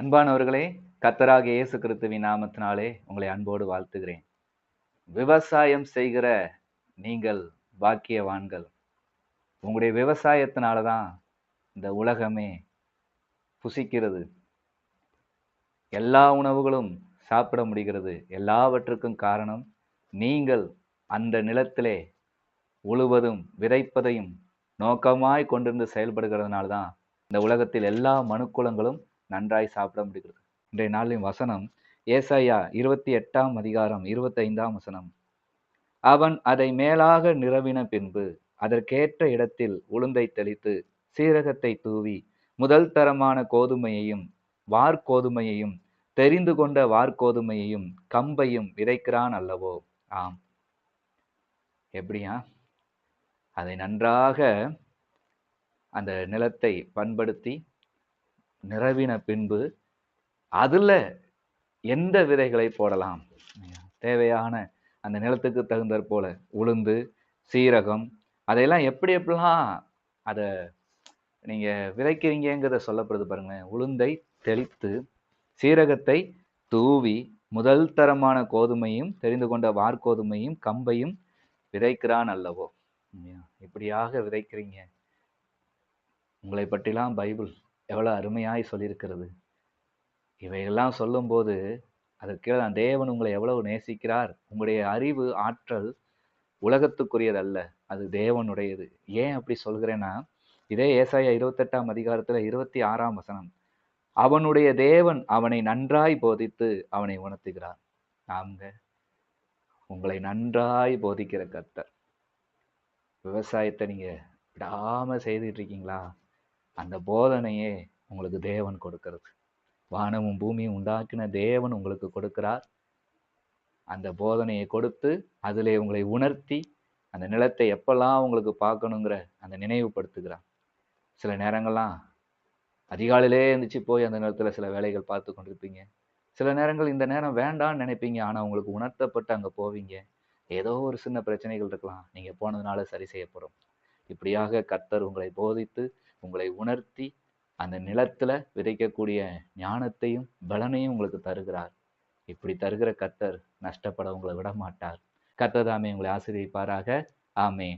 அன்பானவர்களே கத்தராக இயேசு கிறிஸ்துவின் நாமத்தினாலே உங்களை அன்போடு வாழ்த்துகிறேன். விவசாயம் செய்கிற நீங்கள் பாக்கியவான்கள். உங்களுடைய விவசாயத்தினால தான் இந்த உலகமே புசிக்கிறது. எல்லா உணவுகளும் சாப்பிட முடிகிறது. எல்லாவற்றுக்கும் காரணம் நீங்கள் அந்த நிலத்திலே உழுவதும் விதைப்பதையும் நோக்கமாய் கொண்டிருந்து செயல்படுகிறதுனால தான் இந்த உலகத்தில் எல்லா மனுக்குலங்களும் நன்றாய் சாப்பிட முடிகிறது. இன்றைய நாளின் வசனம் ஏசாயா இருபத்தி எட்டாம் அதிகாரம் இருபத்தைந்தாம் வசனம். அவன் அதை மேலாக நிரவின பின்பு அதற்கேற்ற இடத்தில் உளுந்தை தெளித்து சீரகத்தை தூவி முதல் தரமான கோதுமையையும் வார்கோதுமையையும் தெரிந்து கொண்ட வார்கோதுமையையும் கம்பையும் விதைக்கிறான் அல்லவோ? ஆம். எப்படியா? அதை நன்றாக அந்த நிலத்தை பண்படுத்தி நிறவின பின்பு அதில் எந்த விதைகளை போடலாம்? தேவையான அந்த நிலத்துக்கு தகுந்தற் போல உளுந்து சீரகம் அதையெல்லாம் எப்படி எப்படிலாம் அதை நீங்கள் விதைக்கிறீங்கிறத சொல்லப்படுது பாருங்களேன். உளுந்தை தெளித்து சீரகத்தை தூவி முதல் தரமான கோதுமையும் தெரிந்து கொண்ட வார்கோதுமையும் கம்பையும் விதைக்கிறான் அல்லவோ? இப்படியாக விதைக்கிறீங்க? உங்களை பற்றிலாம் பைபிள் எவ்வளோ அருமையாய் சொல்லியிருக்கிறது. இவையெல்லாம் சொல்லும்போது அதற்கு நான் தேவன் உங்களை எவ்வளவு நேசிக்கிறார். உங்களுடைய அறிவு ஆற்றல் உலகத்துக்குரியதல்ல அது தேவனுடையது. ஏன் அப்படி சொல்கிறேன்னா இதே ஏசாயா இருபத்தெட்டாம் அதிகாரத்தில் இருபத்தி ஆறாம் வசனம் அவனுடைய தேவன் அவனை நன்றாய் போதித்து அவனை உணர்த்துகிறார். நாங்க உங்களை நன்றாய் போதிக்கிற கர்த்தர். விவசாயத்தை நீங்கள் விடாமல் செய்துட்டு இருக்கீங்களா அந்த போதனையே உங்களுக்கு தேவன் கொடுக்கறது. வானமும் பூமியும் உண்டாக்கின தேவன் உங்களுக்கு கொடுக்கிறார். அந்த போதனையை கொடுத்து அதிலே உங்களை உணர்த்தி அந்த நிலத்தை எப்பெல்லாம் உங்களுக்கு பார்க்கணுங்கிற அந்த நினைவுபடுத்துகிறான் சில நேரங்கள்லாம் அதிகாலையிலே எழுந்திரிச்சு போய் அந்த நேரத்தில் சில வேலைகள் பார்த்து கொண்டிருப்பீங்க. சில நேரங்கள் இந்த நேரம் வேண்டாம்னு நினைப்பீங்க. ஆனால் உங்களுக்கு உணர்த்தப்பட்டு அங்கே போவீங்க. ஏதோ ஒரு சின்ன பிரச்சனைகள் இருக்கலாம். நீங்கள் போனதுனால சரி செய்யப்படும். இப்படியாக கர்த்தர் உங்களை போதித்து உங்களை உணர்த்தி அந்த நிலத்துல விதைக்கக்கூடிய ஞானத்தையும் பலனையும் உங்களுக்கு தருகிறார். இப்படி தருகிற கர்த்தர் நஷ்டப்பட உங்களை விட மாட்டார் கர்த்தர் தாமே உங்களை ஆசிரியப்பாராக ஆமே